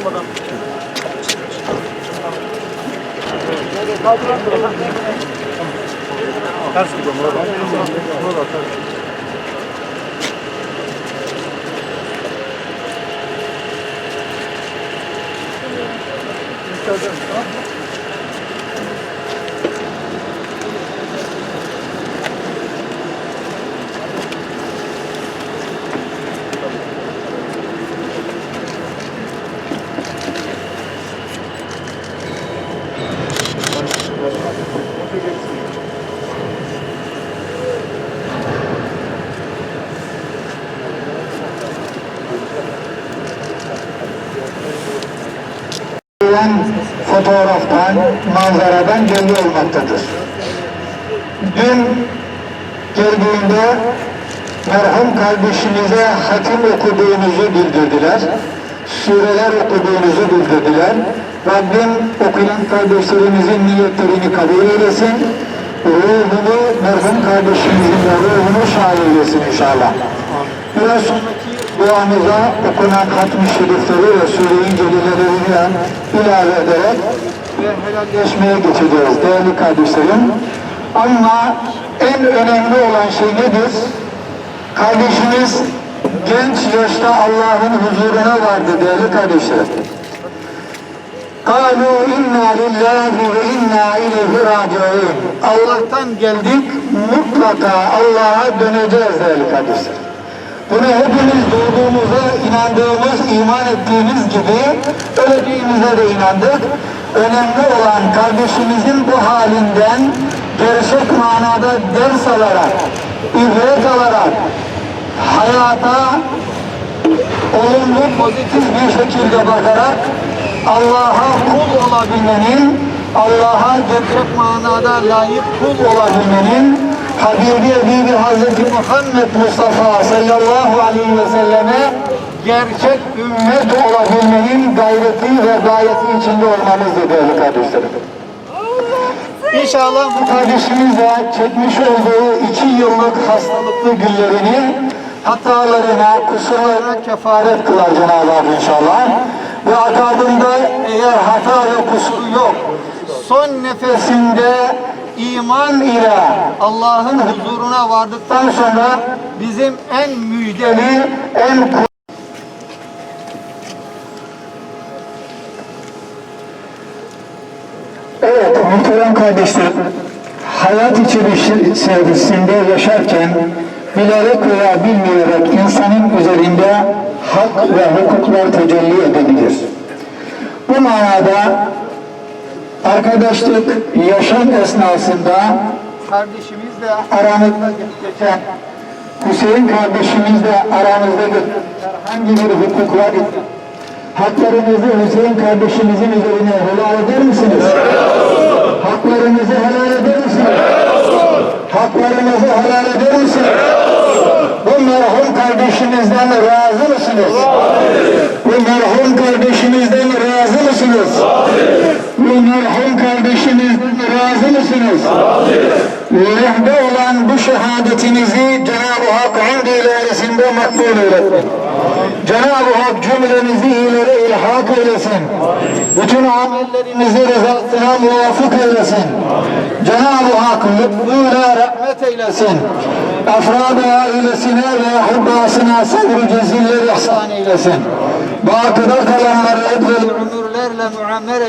yılmadan. Ters gibi ama. Burada ters. Verilen fotoğraftan, manzaradan belli olmaktadır. Dün geldiğinde merhum kardeşimize hatim okuduğunuzu bildirdiler. Sureler okuduğunuzu bildirdiler. Rabbim okuyan kardeşlerimizin niyetlerini kabul eylesin. Ruhunu, merhum kardeşimizin de ruhunu şahin eylesin inşallah. Biraz sonraki duamıza okunan hatmi şerifleri ve sure-i celilelerini ilave ederek ve helalleşmeye geçeceğiz değerli kardeşlerim. Ama en önemli olan şey nedir? Kardeşimiz genç yaşta Allah'ın huzuruna vardı değerli kardeşlerim. قَالُوا اِنَّا لِلّٰهِ وَاِنَّا اِلَيْهِ رَاجِعُونَ Allah'tan geldik, mutlaka Allah'a döneceğiz değerli kardeşlerim. Bunu hepimiz doğduğumuza inandığımız, iman ettiğimiz gibi öleceğimize de inandık. Önemli olan kardeşimizin bu halinden gerçek manada ders alarak, ibret alarak hayata olumlu, pozitif bir şekilde bakarak Allah'a kul olabilmenin, Allah'a gerçek manada layık kul olabilmenin Habibi Ebibi Hazreti Muhammed Mustafa sallallahu aleyhi ve selleme gerçek ümmet olabilmenin gayreti ve gayesi içinde olmamızdır değerli kardeşlerim. İnşallah bu kardeşimiz de çekmiş olduğu iki yıllık hastalıklı günlerini hatalarına, kusurlarına kefaret kılar Cenab-ı Hak inşallah. Ve akabında eğer hata ve kusur yok, son nefesinde iman ile Allah'ın huzuruna vardıktan sonra bizim en müjdeli, en Evet, muhterem kardeşlerim, hayat içerisinde yaşarken bilerek veya bilmeyerek insanın üzerinde hak ve hukuklar tecelli edebilir. Bu manada arkadaşlık yaşam esnasında kardeşimizle aramızda geçen Hüseyin kardeşimizle aramızda geçen herhangi bir hukuk var ise Haklarınızı Hüseyin kardeşimizin üzerine helal eder misiniz? Haklarınızı helal eder misiniz? Haklarınızı helal eder misiniz? Bu merhum kardeşimizden razı mısınız? Bu merhum kardeşimizden razı mısınız? Bu merhum kardeşimizden razı mısınız? Lehde olan bu şehadetinizi Cenab-ı Hak hamd ilahisinde makbul eylesin. Cenab-ı Hak cümlemizi iyilere ilhak eylesin. Bütün amellerimizi rızasına muvafık eylesin. Cenab-ı Hak lütfuyla rahmet eylesin. Afrad ailesine ve ahibbasına sabr ceziller ihsan eylesin. Bakıda kalanları edvel ömürlerle غير لا معمر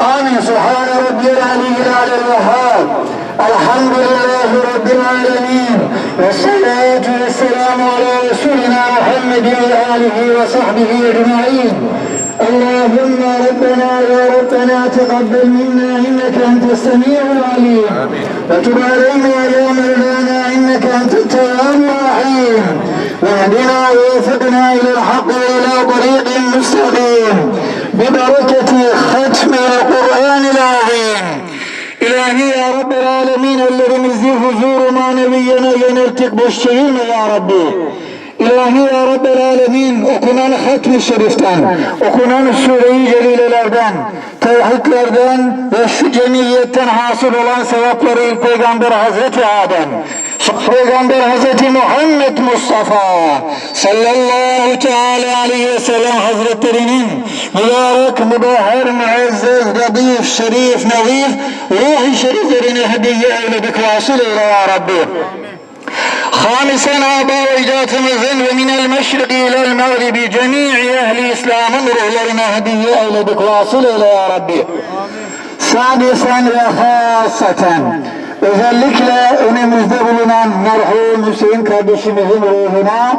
آمين. سبحان ربي العلي على الوهاب. الحمد لله رب العالمين. والصلاة والسلام على رسولنا محمد وآله وصحبه أجمعين. اللهم ربنا يا ربنا تقبل منا إنك أنت السميع العليم. وتب علينا يا مولانا إنك أنت التواب الرحيم. واهدنا ووفقنا الى الحق والى طريق مستقيم ببركه ختم القران العظيم İlahi ya Rabbel Alemin ellerimizi huzur-u maneviyene yönelttik boş çevirme ya Rabbi. İlahi ya Rabbel Alemin okunan hatmi şeriften, okunan sure-i celilelerden, tevhidlerden ve şu cemiyetten hasıl olan sevapları Peygamber Hazreti Adem پیغمبر حضرت محمد مصطفی صلی اللہ تعالی علیہ وسلم حضرت ترینین مبارک مباہر معزز ردیف شریف نظیف روح شریف ترین حدیعہ لبک واصل إلى ربی خامسا آبا وجات مزن ومن المشرق إلى المغرب جميع أهل اسلام امره لرنا هدية إلى بك واصل إلى يا ربي سادسا وخاصة özellikle önümüzde bulunan merhum Hüseyin kardeşimizin ruhuna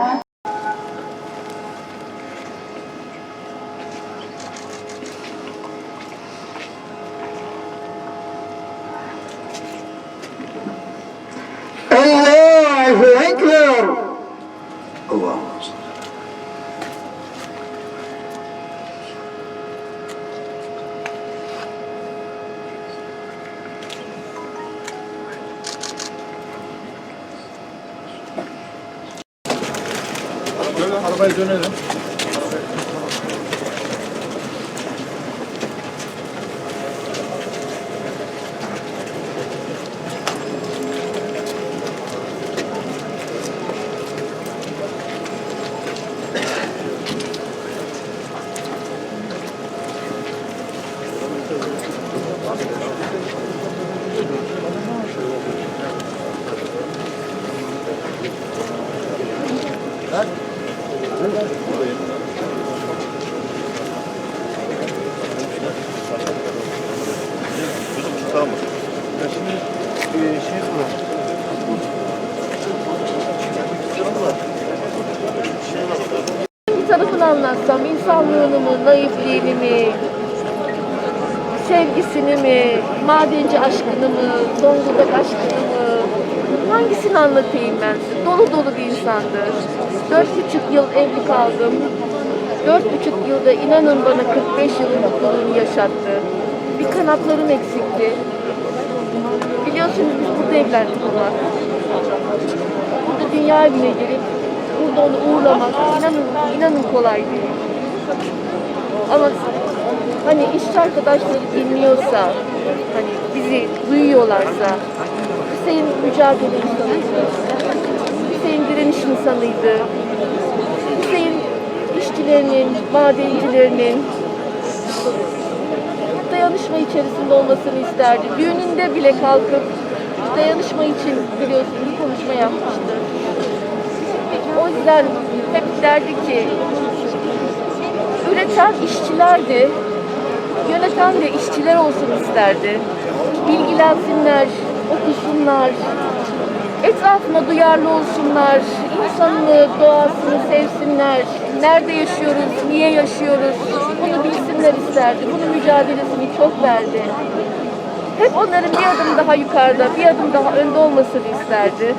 Arabaya dönelim. Hein. Thank you. Tamam. Ya tarafını anlatsam, insanlığını mı, naifliğini mi, sevgisini mi, madenci aşkını mı, zonguldak aşkını mı, hangisini anlatayım ben? Dolu dolu bir insandı. Dört buçuk yıl evli kaldım. Dört buçuk yılda inanın bana 45 yılın mutluluğunu yaşattı. Bir kanatlarım eksikti. Biliyorsunuz biz burada evlendik ona. Burada dünya evine gelip burada onu uğurlamak inanın inanın kolay değil. Ama hani işçi arkadaşları dinliyorsa, hani bizi duyuyorlarsa, Hüseyin mücadele insanıydı. Hüseyin direniş insanıydı. Hüseyin işçilerinin, madencilerinin dayanışma içerisinde olmasını isterdi. Düğününde bile kalkıp dayanışma için biliyorsunuz bir konuşma yapmıştı. O yüzden hep derdi ki üreten işçilerdi, yöneten de işçiler olsun isterdi. Bilgilensinler, okusunlar, etrafına duyarlı olsunlar, insanını, doğasını sevsinler, nerede yaşıyoruz, niye yaşıyoruz, bunu bilsinler isterdi. Bunun mücadelesini çok verdi. Hep onların bir adım daha yukarıda, bir adım daha önde olmasını isterdi.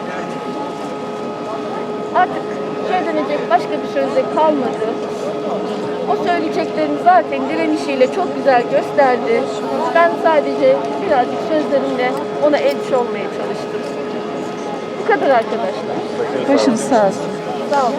Artık söylenecek başka bir söz de kalmadı. O söyleyeceklerini zaten direnişiyle çok güzel gösterdi. Ben sadece birazcık sözlerimle ona elçi olmaya çalıştım. Bu kadar arkadaşlar. Başım sağ olsun. Sağ olun.